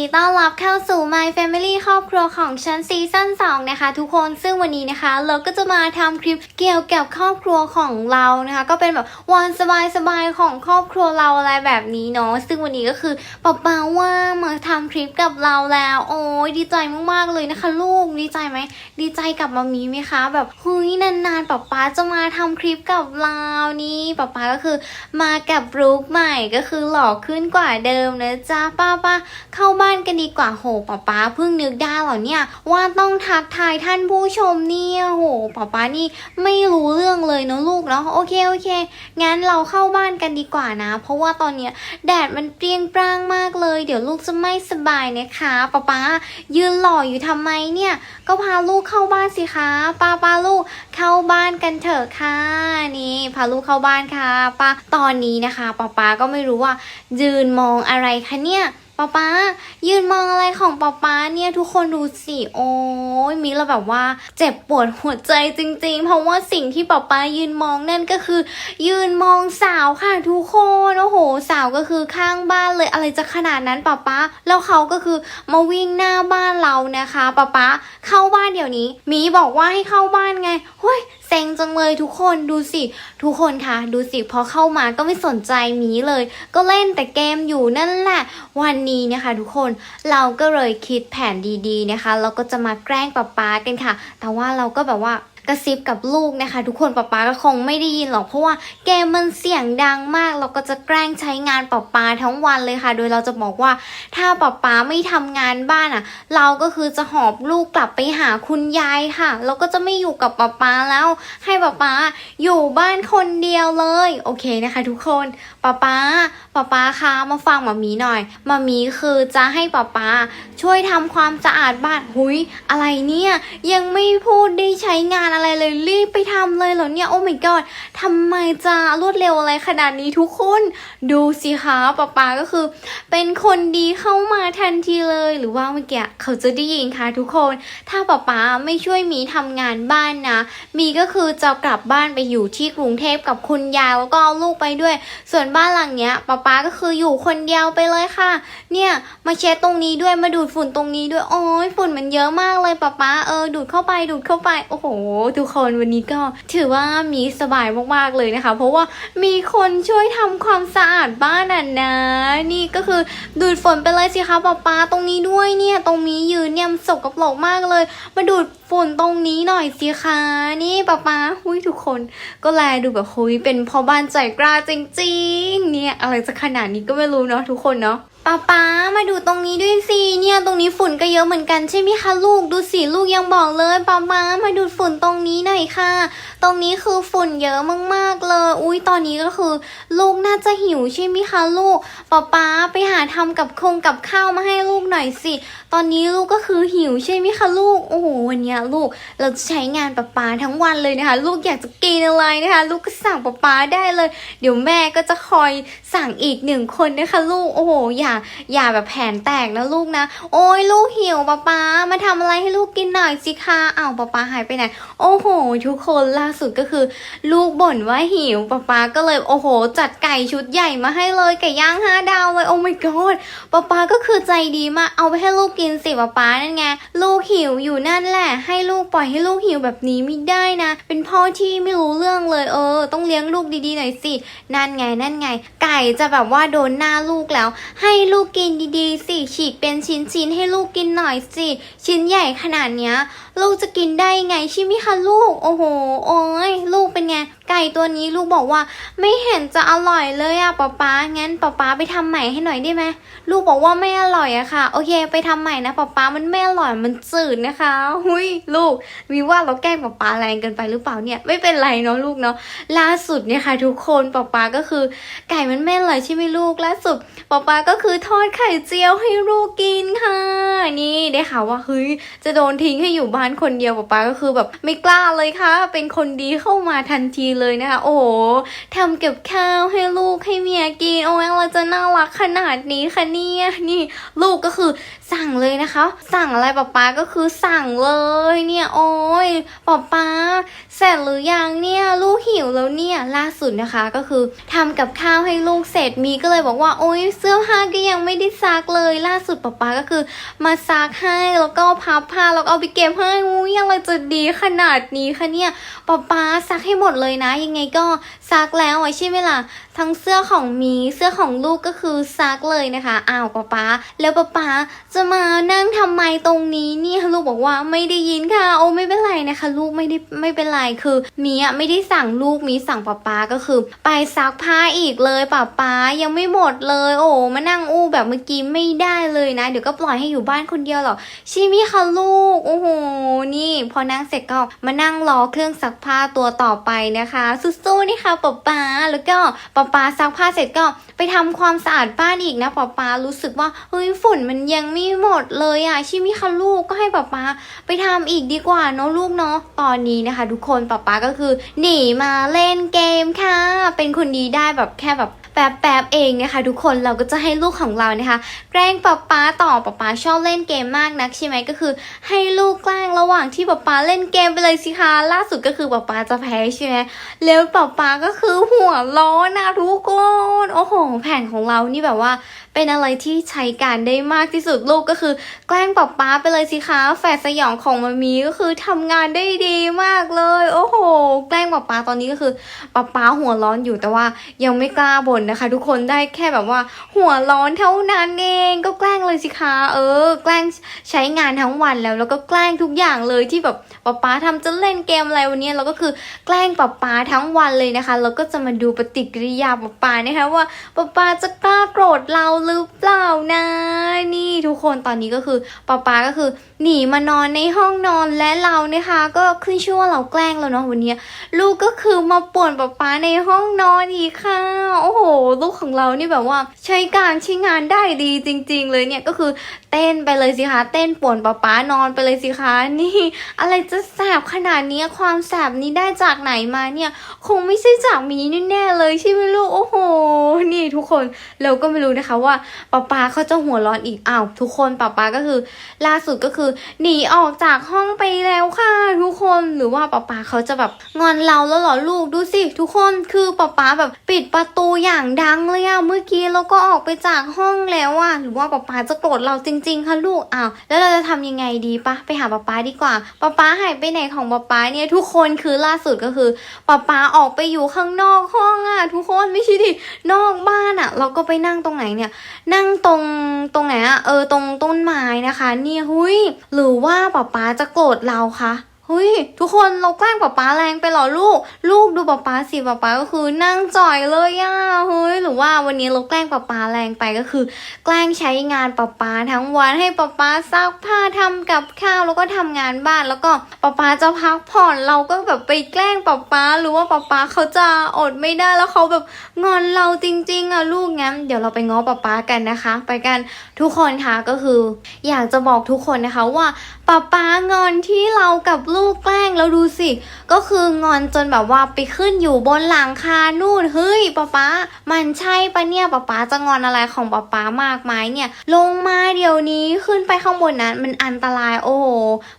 你到了。 เข้าสู่ my family ครอบครัวของฉันซีซั่น2นะคะ ทุกคนซึ่งวันนี้นะคะ เราก็จะมาทำคลิปเกี่ยวกับครอบครัวของเรานะคะ ก็เป็นแบบวันสบายๆของครอบครัวเราอะไรแบบนี้เนาะซึ่งวันนี้ก็คือป๊าป๊าว่ามาทำคลิปกับเราแล้ว โอ้ยดีใจมากๆเลยนะคะ ลูกดีใจไหมดีใจกับมามีไหมคะ แบบเฮ้ยนานๆป๊าป๊าจะมาทำคลิปกับเรานี่ป๊าป๊าก็คือมากับลุคใหม่ก็คือหล่อขึ้นกว่าเดิมนะจ๊ะป้าป้าเข้าบ้านกันดีกว่าโหป๊าป๊าเพิ่งนึกได้เหรอเนี่ยว่าต้องทักทายท่านผู้ชมเนี่ยโหป๊าป๊านี่ไม่รู้เรื่องเลยเนอะลูกเนาะโอเคโอเคงั้นเราเข้าบ้านกันดีกว่านะ เพราะว่าตอนเนี้ยแดดมันเปรี้ยงปร้างมากเลย เดี๋ยวลูกจะไม่สบายนะคะป๊าป๊ายืนหล่ออยู่ทำไมเนี่ย ก็พาลูกเข้าบ้านสิคะป้าป้าลูกเข้าบ้านกันเถอะค่ะนี่พาลูกเข้าบ้านค่ะป้าตอนนี้นะคะป้าป้าก็ไม่รู้ว่ายืนมองอะไรคะเนี่ย ป้าป้ายืนมองอะไรของป้าป้าเนี่ยทุกคนดูสิโอ้ยมีเราแบบว่าเจ็บปวดหัวใจจริง ๆ เพราะว่าสิ่งที่ป้าป้ายืนมองนั่นก็คือ ยืนมองสาวค่ะทุกคนโอ้โห สาวก็คือข้างบ้านเลยอะไรจะขนาดนั้นป้าป้าแล้วเขาก็คือมาวิ่งหน้าบ้านเรานะคะป้าป้าเข้าบ้านเดี๋ยวนี้มีบอกว่าให้เข้าบ้านไงเฮ้ย เซ็งจังเลยทุกคนดูสิ ทุกคนคะดูสิพอเข้ามาก็ไม่สนใจมีเลย ก็เล่นแต่เกมอยู่นั่นแหละ วันนี้นะคะทุกคนเราก็เลยคิดแผนดีๆนะคะ เราก็จะมาแกล้งป๊าป๊ากันค่ะ แต่ว่าเราก็แบบว่า กระซิบกับลูกนะคะ ทุกคนป๊าป๊าก็คงไม่ได้ยินหรอกเพราะว่าเกมมันเสียงดังมาก เราก็จะแกล้งใช้งานป๊าป๊าทั้งวันเลยค่ะ โดยเราจะบอกว่าถ้าป๊าป๊าไม่ทำงานบ้านอะ เราก็คือจะหอบลูกกลับไปหาคุณยายค่ะ เราก็จะไม่อยู่กับป๊าป๊าแล้ว ให้ป๊าป๊าอยู่บ้านคนเดียวเลยโอเคนะคะ ทุกคนป๊าป๊าป๊าป๊าคะมาฟังหมามีหน่อยหมามีคือจะให้ป๊าป๊าช่วยทำความสะอาดบ้านหุยอะไรเนี่ยยังไม่พูดได้ใช้งานอะไรอะไรเลยรีบไปทำเลยเหรอเนี่ย โอ้ my god ทำไมจะรวดเร็วอะไรขนาดนี้ทุกคน ดูสิคะป๊าป๊าก็คือ เป็นคนดีเข้ามาทันทีเลยหรือว่าเมื่อกี้เขาจะได้ยินคะทุกคน ถ้าป๊าป๊าไม่ช่วยมีทำงานบ้านนะ มีก็คือจะกลับบ้านไปอยู่ที่กรุงเทพกับคุณยายแล้วก็เอาลูกไปด้วย ส่วนบ้านหลังเนี้ยป๊าป๊าก็คืออยู่คนเดียวไปเลยค่ะ เนี่ยมาเช็ดตรงนี้ด้วยมาดูดฝุ่นตรงนี้ด้วยโอ้ยฝุ่นมันเยอะมากเลยป๊าป๊าเออดูดเข้าไปดูดเข้าไปโอ้โหทุกคนวันนี้ก็ถือว่ามีสบายมากๆเลยนะคะ เพราะว่ามีคนช่วยทำความสะอาดบ้านอะนะ นี่ก็คือดูดฝนไปเลยสิคะป๊าป๊าตรงนี้ด้วยเนี่ย ตรงนี้ยืนเนี่ยมันสกปรกมากเลย มาดูดฝุ่นตรงนี้หน่อยสิคะนี่ป๊าป๊าหุ้ยทุกคนก็แลดูแบบหุยเป็นพ่อบ้านใจกล้าจริงๆเนี่ยอะไรจะขนาดนี้ก็ไม่รู้เนาะทุกคนเนาะ ป๊าป๊ามาดูตรงนี้ด้วยสิเนี่ยตรงนี้ฝุ่นก็เยอะเหมือนกันใช่ไหมคะลูกดูสิลูกยังบอกเลยป๊าป๊ามาดูดฝุ่นตรงนี้หน่อยค่ะ ตรงนี้คือฝุ่นเยอะมากๆเลย อุ้ยตอนนี้ก็คือ ลูกน่าจะหิวใช่ไหมคะลูกป๊าป๊าไปหาทำกับคงกับข้าวมาให้ลูกหน่อยสิ ตอนนี้ลูกก็คือหิวใช่ไหมคะลูกโอ้โหวันนี้ลูกเราจะใช้งานป๊าป๊าทั้งวันเลยนะคะ ลูกอยากจะกินอะไรนะคะ ลูกก็สั่งป๊าป๊าได้เลย เดี๋ยวแม่ก็จะคอยสั่งอีกหนึ่งคนนะคะ ลูกโอ้โหอย่าอย่าแบบแผนแตกนะลูกนะ โอ้ยลูกหิวป๊าป๊ามาทำอะไรให้ลูกกินหน่อยสิคะอ้าวป๊าป๊าหายไปไหนโอ้โหทุกคนล่าสุดก็คือ ลูกบ่นว่าหิวป๊าป๊าก็เลยโอ้โห จัดไก่ชุดใหญ่มาให้เลยไก่ย่างห้าดาวเลยโอ้ my god ป๊าป๊าก็คือใจดีมากเอาไปให้ลูกกินสิป๊าป๊านั่นไงลูกหิวอยู่นั่นแหละ ให้ลูกปล่อยให้ลูกหิวแบบนี้ไม่ได้นะ เป็นพ่อที่ไม่รู้เรื่องเลยเออ ต้องเลี้ยงลูกดีๆหน่อยสินั่นไงนั่นไง ไก่จะแบบว่าโดนหน้าลูกแล้ว ให้ลูกกินดีๆสิฉีกเป็นชิ้นๆให้ลูกกินหน่อยสิ ชิ้นใหญ่ขนาดเนี้ย ลูกจะกินได้ไงใช่ไหมคะลูก โอ้โห โอ้ยลูกเป็นไง ไก่ตัวนี้ลูกบอกว่า ไม่เห็นจะอร่อยเลยอะป๊าป๊างั้นป๊าป๊าไปทำใหม่ให้หน่อยได้ไหมลูกบอกว่าไม่อร่อยอะค่ะ โอเค ไปทำใหม่นะป๊าป๊ามันไม่อร่อยมันจืดนะคะหุยลูกวิว่าเราแกล้งป๊าป๊าแรงเกินไปหรือเปล่าเนี่ยไม่เป็นไรเนาะลูกเนาะล่าสุดเนี่ยค่ะ ทุกคนป๊าป๊าก็คือ ไก่มันไม่อร่อยใช่ไหมลูกล่าสุดป๊าป๊าก็คือทอดไข่เจียวให้ลูกกินค่ะ นี่ได้ข่าวว่าเฮ้ยจะโดนทิ้งให้อยู่บ้านคนเดียวป๊าป๊าก็คือแบบไม่กล้าเลยค่ะ เป็นคนดีเข้ามาทันทีเลยนะคะ โอ้โหทำเกับข้าวให้ลูกให้เมียกินโอ้ยเราจะน่ารักขนาดนี้คะเนี่ยนี่ลูกก็คือสั่งเลยนะคะ สั่งอะไรป๊าป๊าก็คือสั่งเลย เนี่ยโอ้ยป๊าป๊าเสร็จหรือยังเนี่ยลูกหิวแล้วเนี่ยล่าสุดนะคะก็คือทำกับข้าวให้ลูกเสร็จมีก็เลยบอกว่าโอ้ยเสื้อผ้าก็ยังไม่ได้ซักเลย ล่าสุดป๊าป๊าก็คือมาซักให้แล้วก็พับผ้าแล้วก็เอาไปเก็บให้อุ้ยอะไรจะดีขนาดนี้คะเนี่ยป๊าป๊าซักให้หมดเลยนะ ยังไงก็ซักแล้วอะใช่ไหมล่ะทั้งเสื้อของมีเสื้อของลูกก็คือซักเลยนะคะอ้าวป๊าป๊าแล้วป๊าป๊าจะมานั่งทำไมตรงนี้เนี่ยลูกบอกว่าไม่ได้ยินค่ะโอ้ไม่เป็นไรนะคะ ลูกไม่ได้ไม่เป็นไรคือมีอะไม่ได้สั่งลูกมีสั่งป๊าป๊าก็คือ ไปซักผ้าอีกเลยป๊าป๊ายังไม่หมดเลย โอ้มานั่งอู้แบบเมื่อกี้ไม่ได้เลยนะ เดี๋ยวก็ปล่อยให้อยู่บ้านคนเดียวหรอกใช่ไหมคะลูกโอ้โหนี่พอนั่งเสร็จก็มานั่งรอเครื่องซักผ้าตัวต่อไปนะคะสู้ๆนี่ค่ะป๊าป๊าแล้วก็ป๊าป๊าซักผ้าเสร็จก็ไปทำความสะอาดบ้านอีกนะป๊าป๊ารู้สึกว่าเฮ้ยฝุ่นมันยังไม่หมดเลยอะใช่ไหมคะลูกก็ให้ป๊าป๊าไปทำอีกดีกว่าเนาะลูกเนาะตอนนี้นะคะ ทุกคนป๊าป๊าก็คือ หนีมาเล่นเกมค่ะ เป็นคนดีได้แบบแค่แบบแป๊บๆเองนะคะทุกคนเราก็จะให้ลูกของเรานะคะ แกล้งป๊าป๊าต่อป๊าป๊าชอบเล่นเกมมากนักใช่ไหมก็คือ ให้ลูกแกล้งระหว่างที่ป๊าป๊าเล่นเกมไปเลยสิคะล่าสุดก็คือป๊าป๊าจะแพ้ใช่ไหมแล้วป๊าป๊าก็คือหัวร้อนนะทุกคนโอ้โหแผนของเรานี่แบบว่าเป็นอะไรที่ใช้การได้มากที่สุดลูกก็คือ แกล้งป๊าป๊าไปเลยสิคะแฝดสยองของมามีก็คือทำงานได้ดีมากเลย โอ้โห แกล้งป๊าป๊าตอนนี้ก็คือป๊าป๊าหัวร้อนอยู่แต่ว่ายังไม่กล้าบ่นนะคะ ทุกคนได้แค่แบบว่า หัวร้อนเท่านั้นเองก็แกล้งเลยสิคะเออ แกล้งใช้งานทั้งวันแล้ว แล้วก็แกล้งทุกอย่างเลยที่แบบป๊าป๊าทำจะเล่นเกมอะไรวันนี้เราก็คือแกล้งป๊าป๊าทั้งวันเลยนะคะแล้วก็จะมาดูปฏิกิริยาป๊าป๊านะคะว่าป๊าป๊าจะกล้าโกรธเราหรือเปล่านะ นี่ทุกคนตอนนี้ก็คือป๊าป๊าก็คือ หนีมานอนในห้องนอนและเรานะคะ ก็ขึ้นชื่อว่าเราแกล้งแล้วเนาะวันนี้ ลูกก็คือมาป่วนป๊าป๊าในห้องนอนอีกค่ะ โอ้โห ลูกของเรานี่แบบว่า ใช้การใช้งานได้ดีจริง ๆ เลยเนี่ยก็คือเต้นไปเลยสิคะเต้นป่วนป๊าป๊านอนไปเลยสิคะนี่ อะไรจะแสบขนาดนี้ความแสบนี้ได้จากไหนมาเนี่ย คงไม่ใช่จากมีแน่ๆเลยใช่ไหมลูกโอ้โห นี่ทุกคนเราก็ไม่รู้นะคะว่าป๊าป๊าเขาจะหัวร้อนอีกอ้าวทุกคนป๊าป๊าก็คือ ล่าสุดก็คือ หนีออกจากห้องไปแล้วค่ะทุกคนหรือว่าป๊าป๊าเขาจะแบบงอนเราแล้วเหรอลูกดูสิ ทุกคนคือป๊าป๊าแบบปิดประตูอย่างดังเลยอะเมื่อกี้แล้วก็ออกไปจากห้องแล้วอะหรือว่าป๊าป๊าจะโกรธเราจริง ๆค่ะลูกอ้าวแล้วเราจะทำยังไงดีปะไปหาป๊าป๊าดีกว่าป๊าป๊าหายไปไหนของป๊าป๊าเนี่ยทุกคนคือล่าสุดก็คือป๊าป๊าออกไปอยู่ข้างนอกห้องอะทุกคนไม่ใช่ดินอกบ้านอะเราก็ไปนั่งตรงไหนเนี่ยนั่งตรงตรงไหนอะเออตรงต้นไม้นะคะ เนี่ยหุยหรือว่าป๊าป๊าจะโกรธเราคะ เฮ้ยทุกคนเราแกล้งป๊าป๊าแรงไปหรอลูก ลูกดูป๊าป๊าสิป๊าป๊าก็คือนั่งจ่อยเลยอะเฮ้ยหรือว่าวันนี้เราแกล้งป๊าป๊าแรงไปก็คือ แกล้งใช้งานป๊าป๊าทั้งวันให้ป๊าป๊าซักผ้าทำกับข้าวแล้วก็ทำงานบ้านแล้วก็ป๊าป๊าจะพักผ่อนเราก็แบบไปแกล้งป๊าป๊าหรือว่าป๊าป๊าเขาจะอดไม่ได้แล้วเขาแบบงอนเราจริง ๆอะลูกงั้นเดี๋ยวเราไปง้อป๊าป๊ากันนะคะ ไปกันทุกคนค่ะก็คือ อยากจะบอกทุกคนนะคะว่า ป๊าป๊างอนที่เรากับลูกแกล้งแล้วดูสิ ก็คืองอนจนแบบว่าไปขึ้นอยู่บนหลังคานู่นเฮ้ยป๊าป๊ามันใช่ปะเนี่ยป๊าป๊าจะงอนอะไรของป๊าป๊ามากมายเนี่ย ลงมาเดี๋ยวนี้ขึ้นไปข้างบนนั้นมันอันตรายโอ้โห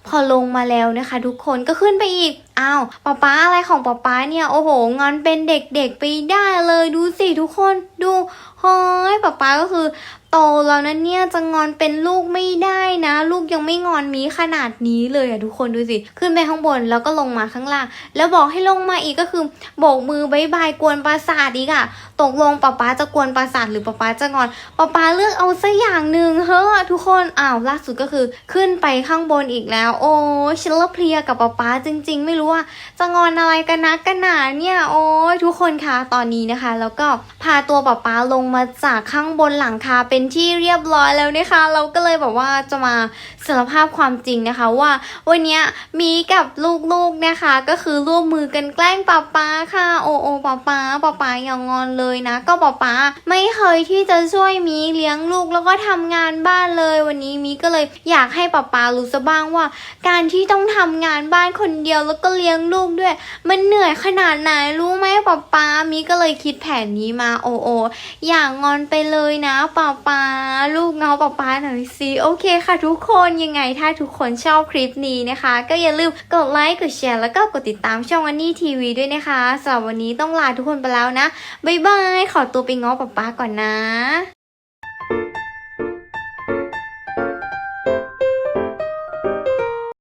พอลงมาแล้วนะคะ ทุกคนก็ขึ้นไปอีกอ้าวป๊าป๊าอะไรของป๊าป๊าเนี่ย โอ้โห งอนเป็นเด็กๆไปได้เลยดูสิทุกคนดูเฮ้ยป๊าป๊าก็คือ โตแล้วนะเนี่ยจะงอนเป็นลูกไม่ได้นะ ลูกยังไม่งอนมีขนาดนี้เลยอะทุกคนดูสิ ขึ้นไปข้างบนแล้วก็ลงมาข้างล่าง แล้วบอกให้ลงมาอีกก็คือโบกมือบายบายกวนประสาทอีกอะตกลงป๊าป๊าจะกวนประสาทหรือป๊าป๊าจะงอนป๊าป๊าเลือกเอาสักอย่างหนึ่งเฮ้อทุกคนอ้าวล่าสุดก็คือขึ้นไปข้างบนอีกแล้ว โอ้ฉันละเพลียกับป๊าป๊าจริง ๆ ไม่รู้ว่าจะงอนอะไรกันนะกันหนาเนี่ยโอ้ยทุกคนคะตอนนี้นะคะ แล้วก็พาตัวป๊าป๊าลงมาจากข้างบนหลังคาเป็นที่เรียบร้อยแล้วนะคะ เราก็เลยแบบว่าจะมาสารภาพความจริงนะคะว่าวันนี้มีกับลูกๆนะคะ ก็คือร่วมมือกันแกล้งป๊าป๊าค่ะ โอโอป๊าป๊าป๊าป๊าอย่างงอนเลยนะ ก็ป๊าป๊าไม่เคยที่จะช่วยมีเลี้ยงลูกแล้วก็ทำงานบ้านเลย วันนี้มีก็เลยอยากให้ป๊าป๊ารู้ซะบ้างว่า การที่ต้องทำงานบ้านคนเดียวแล้วก็เลี้ยงลูกด้วย มันเหนื่อยขนาดไหนรู้ไหมป๊าป๊ามีก็เลยคิดแผนนี้มาโอโออย่างงอนไปเลยนะป๊าป๊าลูกเงาป๊าป๊าหน่อยสิโอเคค่ะทุกคนคนยังไงถ้าทุกคนชอบคลิปนี้นะคะ ก็อย่าลืมกดไลค์กดแชร์แล้วก็กดติดตามช่องอันนี่ทีวีด้วยนะคะสำหรับวันนี้ต้องลาทุกคนไปแล้วนะ บ๊ายบาย ขอตัวไปง้อป๊าป๊าก่อนนะ